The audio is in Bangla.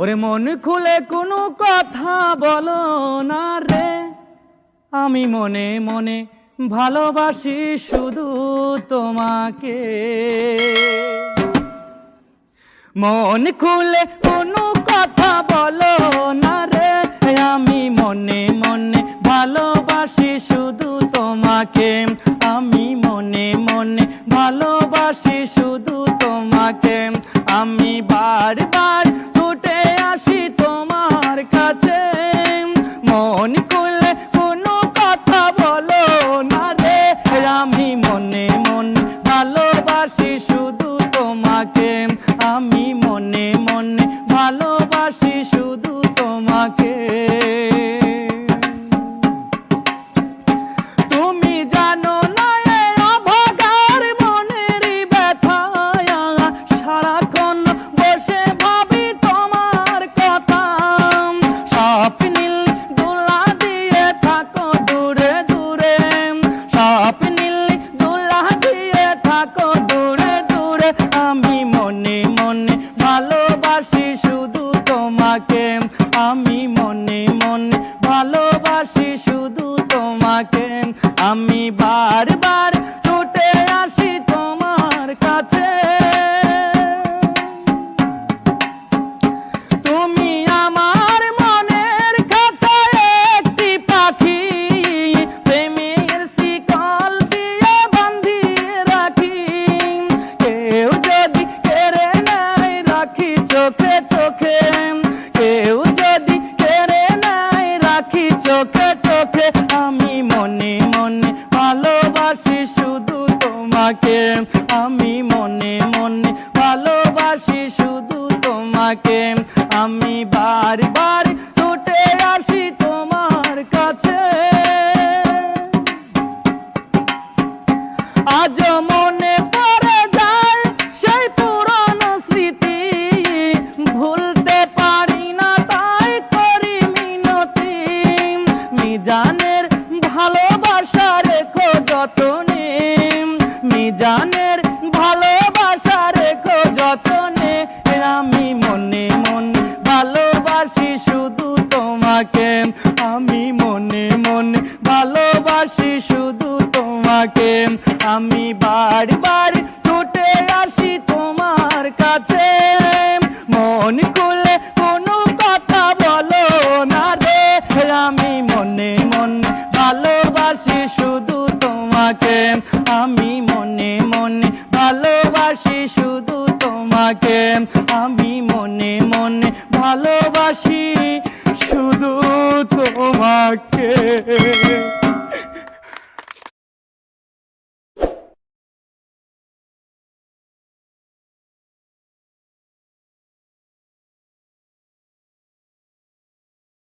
ওরে মন খুলে কোনো কথা বলো না রে। আমি মনে মনে ভালোবাসি শুধু তোমাকে। মন খুলে কোনো কথা বলো না রে। আমি মনে মনে ভালোবাসি শুধু তোমাকে। আমি মনে মনে ভালোবাসি শুধু তোমাকে। আমি বারবার তোমাকে আমি মনে ভালোবাসি শুধু তোমাকে। আমি বারবার তোমাকে। আমি মনে মনে ভালোবাসি শুধু তোমাকে। আমি বারবার ছুটে আসি তোমার কাছে। আজ মনে ভালোবাসি শুধু তোমাকে। আমি বারবার ছুটে আসি তোমার কাছে। মন খুলে কোনো কথা বলো না রে। আমি মনে মনে ভালোবাসি শুধু তোমাকে। আমি মনে মনে ভালোবাসি শুধু তোমাকে। আমি মনে মনে ভালোবাসি শুধু তোমাকে।